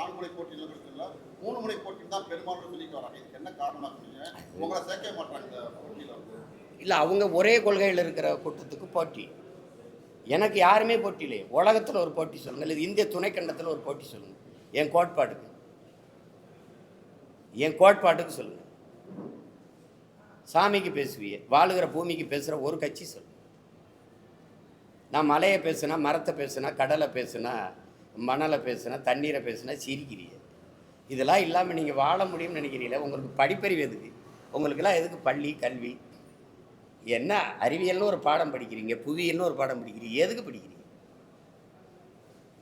நான்கு முறை போட்டியில் இருக்குங்களா மூணு முறை போட்டியில் தான் பெரும்பாலும் சொல்லிட்டு வராங்க இதுக்கு என்ன காரணம் சொன்னீங்க? உங்களை சேர்க்க மாட்டாங்க போட்டியில் வந்து. இல்லை அவங்க ஒரே கொள்கையில் இருக்கிற கூட்டத்துக்கு போட்டி. எனக்கு யாருமே போட்டி இல்லையே. உலகத்தில் ஒரு போட்டி சொல்லுங்கள் இல்லை இந்திய துணைக்கண்டத்தில் ஒரு போட்டி சொல்லுங்கள் என் கோட்பாடுக்கு என் கோட்பாட்டுக்கு சொல்லுங்கள் சாமிக்கு பேசுவியே. வாழுகிற பூமிக்கு பேசுகிற ஒரு கட்சி சொல்லு நான் மலையை பேசுனா மரத்தை பேசுனா கடலை பேசுனா மணலை பேசுனா தண்ணீரை பேசுனா சிரிக்கிறீங்க. இதெல்லாம் இல்லாமல் நீங்கள் வாழ முடியும்னு நினைக்கிறீங்களே உங்களுக்கு படிப்பறிவு எதுக்கு? உங்களுக்கெல்லாம் எதுக்கு பள்ளி கல்வி? என்ன அறிவியல்னு ஒரு பாடம் படிக்கிறீங்க புவியல்னு ஒரு பாடம் படிக்கிறீங்க எதுக்கு படிக்கிறீங்க?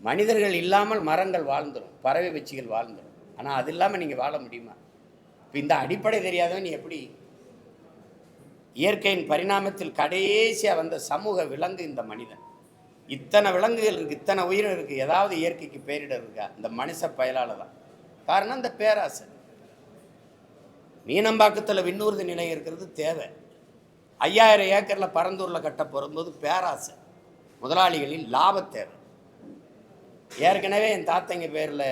மனிதர்கள் இல்லாமல் மரங்கள் வாழ்ந்துடும் பறவை வச்சிகள் வாழ்ந்துடும் ஆனால் அது இல்லாமல் நீங்கள் வாழ முடியுமா? இப்போ இந்த அடிப்படை தெரியாதவன் நீ எப்படி? இயற்கையின் பரிணாமத்தில் கடைசியாக வந்த சமூக விலங்கு இந்த மனிதன். இத்தனை விலங்குகள் இருக்குது இத்தனை உயிரினம் இருக்குது ஏதாவது இயற்கைக்கு பேரிடர் இருக்கா இந்த மனுஷ பயலால் தான். காரணம் இந்த பேராசை மீனம்பாக்கத்தில் விண்ணூர்தி நிலையம் இருக்கிறது தேவை. ஐயாயிரம் ஏக்கரில் பரந்தூரில் கட்ட போகும்போது பேராசை முதலாளிகளின் லாப தேவை. ஏற்கனவே என் தாத்தங்க பேரில்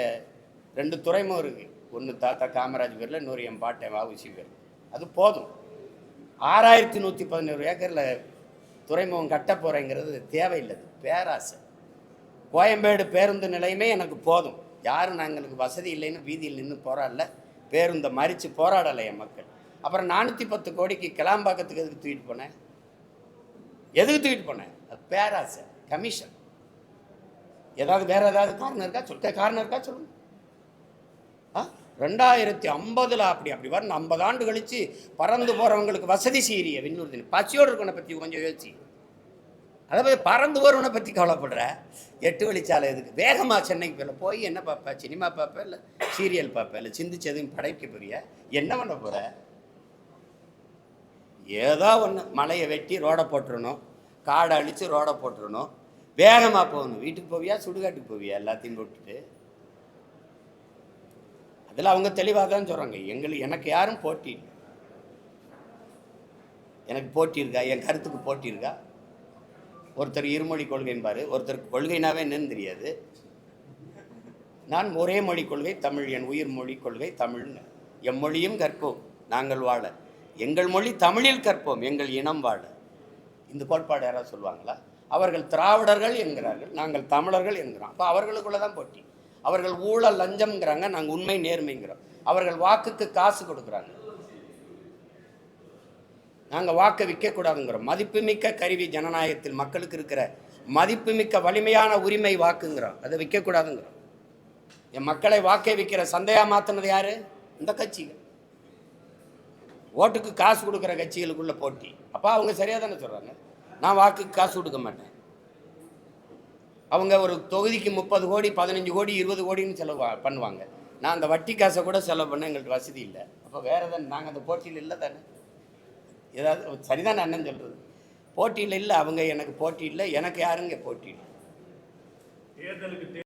ரெண்டு துறைமுகம் இருக்குது ஒன்று தாத்தா காமராஜ் பேரில் இன்னொரு என் பாட்டை வாவுசி பேர் அது போதும். ஆறாயிரத்தி நூற்றி பதினோரு ஏக்கரில் துறைமுகம் கட்ட போகிறேங்கிறது தேவையில்லை பேராசை. கோயம்பேடு பேருந்து நிலையமே எனக்கு போதும். யாரும் நாங்களுக்கு வசதி இல்லைன்னு வீதியில் நின்று போராடல. பேருந்தை மறித்து போராடலை என் மக்கள். அப்புறம் நானூற்றி பத்து கோடிக்கு கிளாம்பாக்கத்துக்கு எதுக்கு தூக்கிட்டு போனேன்? எதுக்கு தூக்கிட்டு போனேன்? அது பேராசை கமிஷன் ஏதாவது வேறு ஏதாவது காரணம் இருக்கா? சொல்ல காரணம் இருக்கா? சொல்லுங்கள் ரெண்டாயிரத்தி ஐம்பதில் அப்படி அப்படி வரணும் ஐம்பது ஆண்டு கழித்து பறந்து போகிறவங்களுக்கு வசதி செய்கிறிய விண்ணூர்தி பசியோடு இருக்கவனை பற்றி கொஞ்சம் யோசிச்சு. அதை பற்றி பறந்து போகிறவனை பற்றி கவலைப்படுற? எட்டு வழிச்சாலை இதுக்கு வேகமாக சென்னைக்கு போயில போய் என்ன பார்ப்ப? சினிமா பார்ப்ப? இல்லை சீரியல் பார்ப்ப? இல்லை சிந்திச்சு எதுவும் படைக்க போறிய? என்ன பண்ண போகிற ஏதோ ஒன்று மலையை வெட்டி ரோடை போட்டுறணும். காடை அழித்து ரோடை போட்டுடணும் வேகமாக போகணும். வீட்டுக்கு போவியா? சுடுகாட்டுக்கு போவியா? எல்லாத்தையும் போட்டுட்டு. அதில் அவங்க தெளிவாக தான் சொல்கிறாங்க. எங்களுக்கு எனக்கு யாரும் போட்டி இல்லை. எனக்கு போட்டி இருக்கா? என் கருத்துக்கு போட்டி இருக்கா? ஒருத்தர் இருமொழி கொள்கைன்பார் ஒருத்தருக்கு கொள்கைனாவே என்னன்னு தெரியாது. நான் ஒரே மொழி கொள்கை தமிழ். என் உயிர் மொழி கொள்கை தமிழ்னு. எம்மொழியும் கற்போம் நாங்கள் வாழ. எங்கள் மொழி தமிழில் கற்போம். எங்கள் இனம் வாழ. இந்த கோட்பாடு யாராவது சொல்லுவாங்களா? அவர்கள் திராவிடர்கள் என்கிறார்கள். நாங்கள் தமிழர்கள் என்கிறோம். அப்போ அவர்களுக்குள்ள தான் போட்டி. அவர்கள் ஊழல் லஞ்சம்ங்கிறாங்க நாங்கள் உண்மை நேர்மைங்கிறோம். அவர்கள் வாக்குக்கு காசு கொடுக்குறாங்க. நாங்கள் வாக்கை விற்கக்கூடாதுங்கிறோம். மதிப்புமிக்க கருவி ஜனநாயகத்தில் மக்களுக்கு இருக்கிற மதிப்புமிக்க வலிமையான உரிமை வாக்குங்கிறோம். அதை விற்கக்கூடாதுங்கிறோம். என் மக்களை வாக்கை விற்கிற சந்தையா மாற்றினது யாரு? இந்த கட்சிகள். ஓட்டுக்கு காசு கொடுக்குற கட்சிகளுக்குள்ள போட்டி. அப்போ அவங்க சரியாக தானே சொல்கிறாங்க நான் வாக்குக்கு காசு கொடுக்க மாட்டேன். அவங்க ஒரு தொகுதிக்கு முப்பது கோடி பதினஞ்சு கோடி இருபது கோடின்னு செலவு பண்ணுவாங்க. நான் அந்த வட்டி காசை கூட செலவு பண்ண எங்கள்கிட்ட வசதி இல்லை. அப்போ வேறு எதாவது நாங்கள் அந்த போட்டியில் இல்லை தானே? ஏதாவது சரிதான் அண்ணன் சொல்கிறது போட்டியில் இல்லை அவங்க எனக்கு போட்டி இல்லை எனக்கு யாருங்க போட்டி? இல்லை தேர்தலுக்கு